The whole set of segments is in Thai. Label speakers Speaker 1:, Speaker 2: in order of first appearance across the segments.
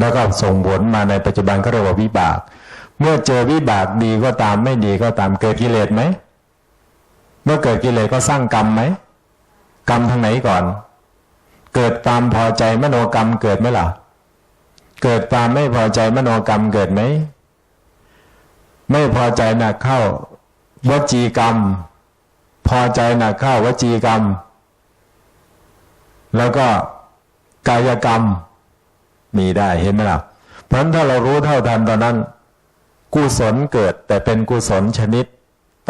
Speaker 1: แล้วก็ส่งผลมาในปัจจุบันก็เรียกว่าวิบาก เมื่อเจอวิบากดีก็ตามไม่ดีก็ตามเกิดกิเลสไหม เมื่อเกิดกิเลสก็สร้างกรรมไหม กรรมทางไหนก่อน เกิดความพอใจมโนกรรมเกิดไหมล่ะ เกิดความไม่พอใจมโนกรรมเกิดไหม ไม่พอใจหนักเข้าวจีกรรม พอใจหนักเข้าวจีกรรม แล้วก็กายกรรม มีได้เห็นไหมล่ะเพราะฉะนั้นถ้าเรารู้เท่าทันตอนนั้น กุศลเกิดแต่เป็นกุศลชนิด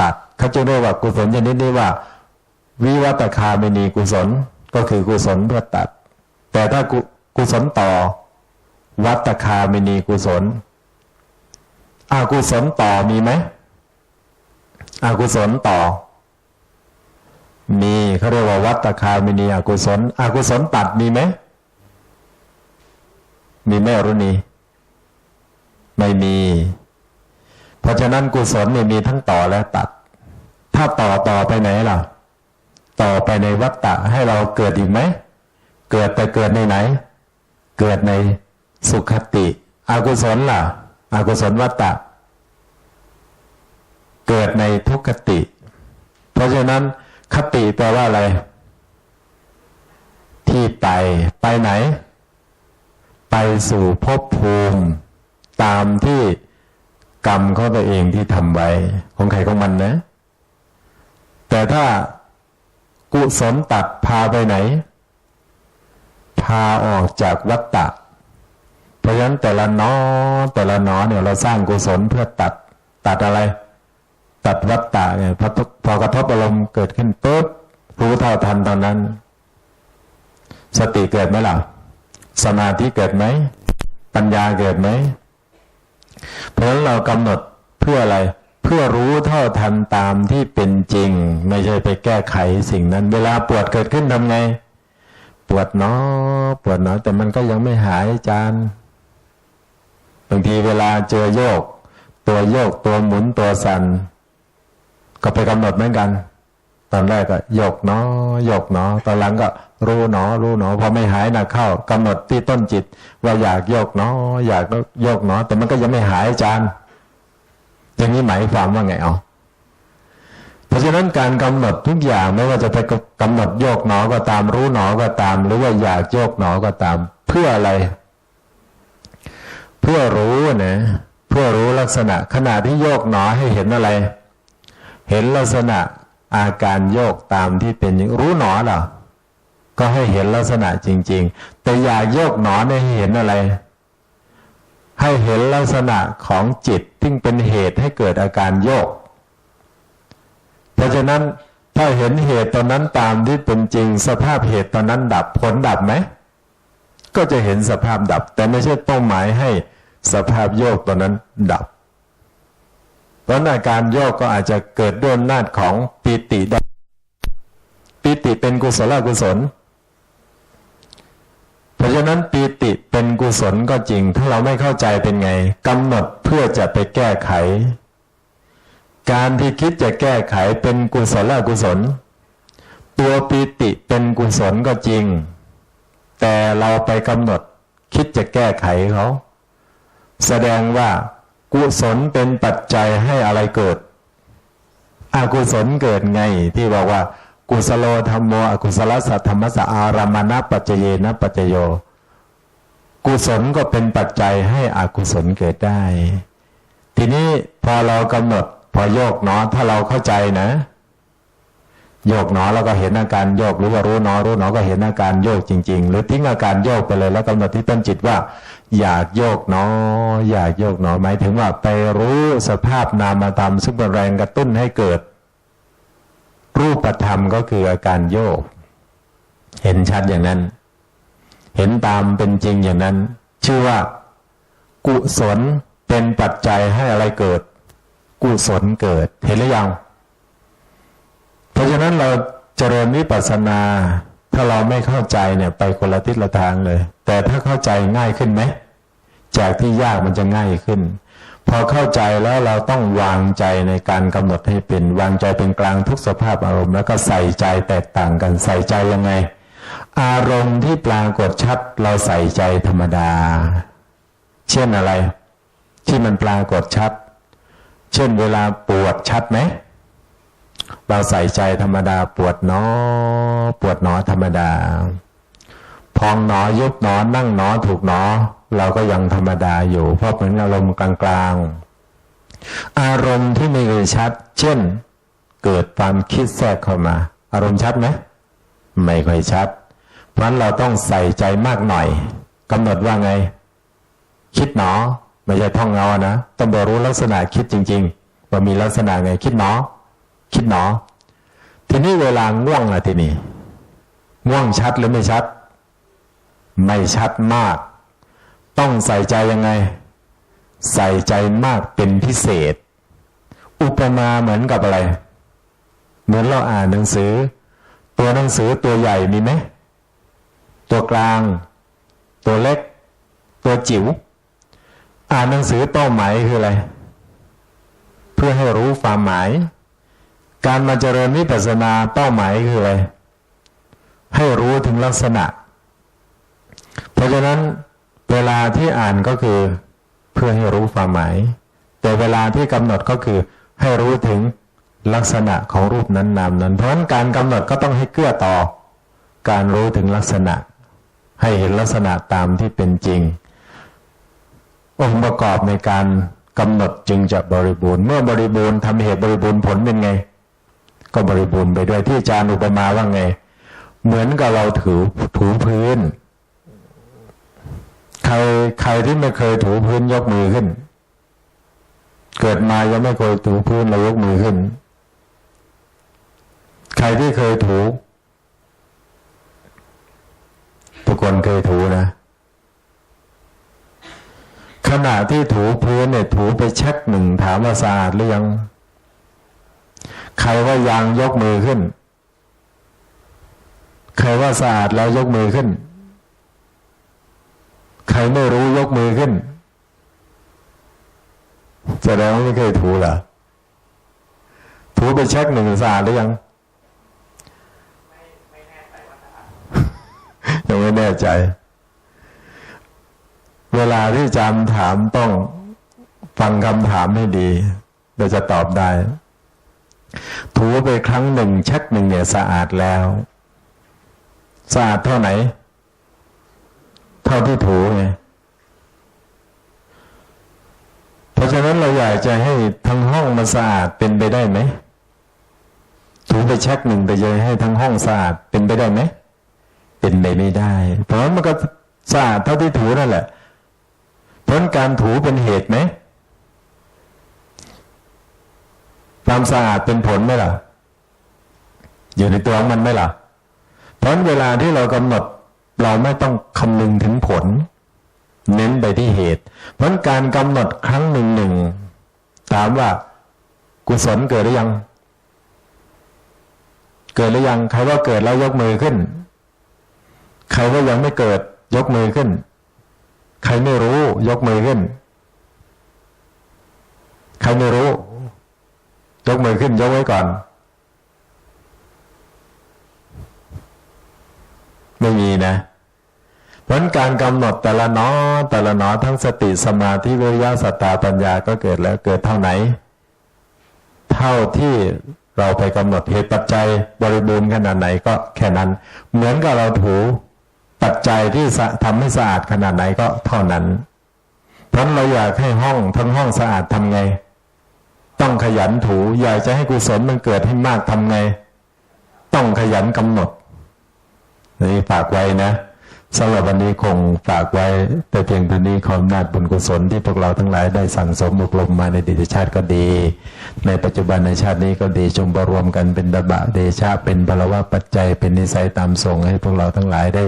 Speaker 1: ตัดเขาจะเรียกว่ากุศลชนิดนี้ว่า วิวัตคาไม่นีกุศลก็คือกุศลเพื่อตัด แต่ถ้ากุกุศลต่อ วัตคาไม่นีกุศลอากุศลต่อมีไหมอากุศลต่อ มีเขาเรียกว่าวัตคาไม่นีอกุศลอกุศลตัดมีไหม มีแม่รุณีไม่มี เพราะฉะนั้นกุศลเนี่ยมีทั้งต่อและตัด ถ้าต่อต่อไปไหนล่ะ ต่อไปในวัฏฏะให้เราเกิดอีกไหม เกิดแต่เกิดในไหน เกิดในสุขติอากุศลล่ะอากุศลวัฏฏะเกิดในทุกขติ เพราะฉะนั้นคติแปลว่าอะไร ที่ไปไปไหน ไปสู่ภพภูมิตามที่กรรมเขาตัวเองที่ทำไว้ ของใครของมันนะ แต่ถ้ากุศลตัดพาไปไหน พาออกจากวัฏฏะเพราะฉะนั้นแต่ละน้อแต่ละน้อเนี่ยเราสร้างกุศลเพื่อตัดตัดอะไร ตัดวัฏฏะเนี่ยพอพอกระทบอารมณ์เกิดขึ้นปุ๊บรู้เท่าทันตอนนั้น สติเกิดไหมล่ะ สมาธิเกิดไหม ปัญญาเกิดไหม เพราะฉะนั้นเรากำหนดเพื่ออะไร เพื่อรู้เท่าทันตามที่เป็นจริง ไม่ใช่ไปแก้ไขสิ่งนั้น เวลาปวดเกิดขึ้นทำไง ปวดเนาะปวดเนาะแต่มันก็ยังไม่หายจานบางทีเวลาเจอโยก ตัวโยกตัวหมุนตัวสัน่นก็ไปกำหนดเหมือนกัน ตอนแรกก็โยกเนาะโยกเนาะตอนหลังก็รู้หนอรู้หนอพอไม่หายหนักเข้ากำหนดที่ต้นจิต ว่าอยากโยกหนออยากโยกหนอแต่มันก็ยังไม่หายอาจารย์อย่างนี้หมายความว่าไงเอาเพราะฉะนั้นการกำหนดทุกอย่างไม่ว่าจะไปกำหนดโยกหนอก็ตามรู้หนอก็ตาม หรือว่าอยากโยกหนอก็ตาม เพื่ออะไร เพื่อรู้นะเพื่อรู้ลักษณะ ขณะที่โยกหนอให้เห็นอะไร เห็นลักษณะ อาการโยกตามที่เป็นอย่างรู้หนอหรอก็ให้เห็นลักษณะจริง ๆ แต่อย่าโยกหนอนให้เห็นอะไร ให้เห็นลักษณะของจิตที่เป็นเหตุให้เกิดอาการโยก เพราะฉะนั้นถ้าเห็นเหตุตอนนั้นตามที่เป็นจริง สภาพเหตุตอนนั้นดับผลดับไหมก็จะเห็นสภาพดับ แต่ไม่ใช่เป้าหมายให้สภาพโยกตอนนั้นดับ เพราะอาการโยกก็อาจจะเกิดด้วยนาจของปีติได้ปีติเป็นกุศลกุศล เพราะฉะนั้นปีติเป็นกุศลก็จริง ถ้าเราไม่เข้าใจเป็นไงกำหนดเพื่อจะไปแก้ไข การที่คิดจะแก้ไขเป็นกุศลกุศล ตัวปีติเป็นกุศลก็จริง แต่เราไปกำหนดคิดจะแก้ไขเขา แสดงว่า กุศลเป็นปัจจัยให้อะไรเกิด อกุศลเกิดไง ที่บอกว่า กุสโลธรรมโมอกุศลสัทธรรมสะอารามณปัจเจเยนะปัจโย กุศลก็เป็นปัจจัยให้อกุศลเกิดได้ ทีนี้พอเรากำหนด พอโยกเนาะถ้าเราเข้าใจนะโยกหนอแล้วก็เห็นอาการโยกหรือว่ารู้หนอรู้หนอก็เห็นอาการโยกจริง ๆ หรือทิ้งอาการโยกไปเลยแล้วกำหนดที่ต้นจิตว่า อยากโยกหนออยากโยกหนอหมายถึงว่าไปรู้สภาพนามธรรมซึ่งเป็นแรงกระตุ้นให้เกิด รูปธรรมก็คืออาการโยก เห็นชัดอย่างนั้น เห็นตามเป็นจริงอย่างนั้น ชื่อว่า กุศลเป็นปัจจัยให้อะไรเกิด กุศลเกิด เห็นหรือยังเพราะฉะนั้นเราเจริญวิปัสสนาถ้าเราไม่เข้าใจเนี่ยไปคนละทิศละทางเลย แต่ถ้าเข้าใจง่ายขึ้นไหม จากที่ยากมันจะง่ายขึ้น พอเข้าใจแล้วเราต้องวางใจในการกำหนดให้เป็น วางใจเป็นกลางทุกสภาพอารมณ์ แล้วก็ใส่ใจแตกต่างกันใส่ใจยังไง อารมณ์ที่ปรากฏชัดเราใส่ใจธรรมดา เช่นอะไร ที่มันปรากฏชัด เช่นเวลาปวดชัดไหมเราใส่ใจธรรมดาปวดหนอ ปวดหนอธรรมดา พองหนอยุบหนอนั่งหนอถูกหนอ เราก็ยังธรรมดาอยู่ เพราะเป็นอารมณ์กลางๆ อารมณ์ที่ไม่เคยชัด เช่น เกิดความคิดแทรกเข้ามา อารมณ์ชัดไหมไม่ค่อยชัด เพราะนั้นเราต้องใส่ใจมากหน่อยกำหนดว่าไง คิดหนอ ไม่ใช่ท่องเงานะต้องบรู้ลักษณะคิดจริง ๆ ว่ามีลักษณะไงคิดหนอ คิดหนอ ทีนี้เวลาง่วงอะทีนี้ง่วงชัดหรือไม่ชัด ไม่ชัดมาก ต้องใส่ใจยังไง ใส่ใจมากเป็นพิเศษ อุปมาเหมือนกับอะไร เหมือนเราอ่านหนังสือ ตัวหนังสือตัวใหญ่มีไหมตัวกลาง ตัวเล็ก ตัวจิ๋ว อ่านหนังสือเป้าหมายคืออะไร เพื่อให้รู้ความหมาย การมาเจริญวิปัสสนาเป้าหมายคืออะไรให้รู้ถึงลักษณะ เพราะฉะนั้นเวลาที่อ่านก็คือเพื่อให้รู้ความหมาย แต่เวลาที่กำหนดก็คือให้รู้ถึงลักษณะของรูปนั้นนามนั้น เพราะฉะนั้นการกำหนดก็ต้องให้เกื้อต่อ การรู้ถึงลักษณะ ให้เห็นลักษณะตามที่เป็นจริง องค์ประกอบในการกำหนดจึงจะบริบูรณ์ เมื่อบริบูรณ์ทำเหตุบริบูรณ์ผลเป็นไง ก็บริบูรณ์ไปด้วยที่อาจารย์อุปมาว่าไง เหมือนกับเราถือถูพื้น ใครใครที่ไม่เคยถูพื้นยกมือขึ้น เกิดมายังไม่เคยถูพื้นเรายกมือขึ้น ใครที่เคยถู ทุกคนเคยถูนะ ขณะที่ถูพื้นเนี่ยถูไปเช็คหนึ่งถามว่าสะอาดหรือยัง ใครว่ายังยกมือขึ้น ใครว่าสะอาดแล้วยกมือขึ้น ใครไม่รู้ยกมือขึ้นแสดงว่าไม่เคยถูเหรอถูไปเช็คหนึ่งสะอาดหรือยังยังไม่แน่ใจ เวลาที่จำถามต้องฟังคำถามให้ดีเราจะตอบได้ ถูไปครั้งหนึ่งเช็คหนึ่งเนี่ยสะอาดแล้ว สะอาดเท่าไหน เท่าที่ถูไงเพราะฉะนั้นเราอยากจะให้ทั้งห้องมันสะอาดเป็นไปได้ไหมถูไปช็คหนึ่งแต่จะให้ทั้งห้องสะอาดเป็นไปได้ไหมเป็นไปไม่ได้ เพราะมันก็สะอาดเท่าที่ถูนั่นแหละเพราะการถูเป็นเหตุไหมความสะอาดเป็นผลไหมล่ะ อยู่ในตัวของมันไหมล่ะเพราะเวลาที่เรากำหนด เราไม่ต้องคำนึงถึงผล เน้นไปที่เหตุ เพราะการกำหนดครั้งหนึ่งหนึ่งถามว่า กุศลเกิดหรือยัง เกิดหรือยัง ใครว่าเกิดแล้วยกมือขึ้น ใครว่ายังไม่เกิด ยกมือขึ้น ใครไม่รู้ ยกมือขึ้น ใครไม่รู้ ยกมือขึ้นยกไว้ก่อน ไม่มีนะเพราะการกำหนดแต่ละหนอแต่ละหนอทั้งสติสมาธิวิริยะสัตตาปัญญาก็เกิดแล้วเกิดเท่าไหน เท่าที่เราไปกำหนดเหตุปัจจัยบริบูรณ์ขนาดไหนก็แค่นั้น เหมือนกับเราถูปัจจัยที่ทำให้สะอาดขนาดไหนก็เท่านั้นเพราะเราอยากให้ห้องทั้งห้องสะอาดทำไง ต้องขยันถูอยากจะให้กุศลมันเกิดให้มากทำไง ต้องขยันกำหนด นี่ฝากไว้นะสำหรับวันนี้คงฝากไว้ แต่เพียงเท่านี้ขออำนาจบุญกุศลที่พวกเราทั้งหลายได้สั่งสมอบรมมาในดิตชาติก็ดี ในปัจจุบันในชาตินี้ก็ดีจงประรวมกันเป็นตบะเดชะเป็นบาลวะปัจจัยเป็นนิสัยตามส่งให้พวกเราทั้งหลายได้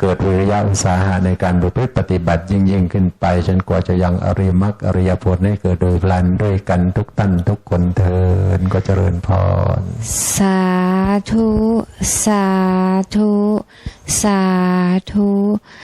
Speaker 1: เกิดวิริยะอุตสาหะในการประพฤติปฏิบัติยิ่งยิ่งขึ้นไปจนกว่าจะยังอริมักอริยผลให้เกิดโดยพลันด้วยกันทุกท่านทุกคนเทินก็เจริญพร
Speaker 2: สาธุ สาธุ สาธุ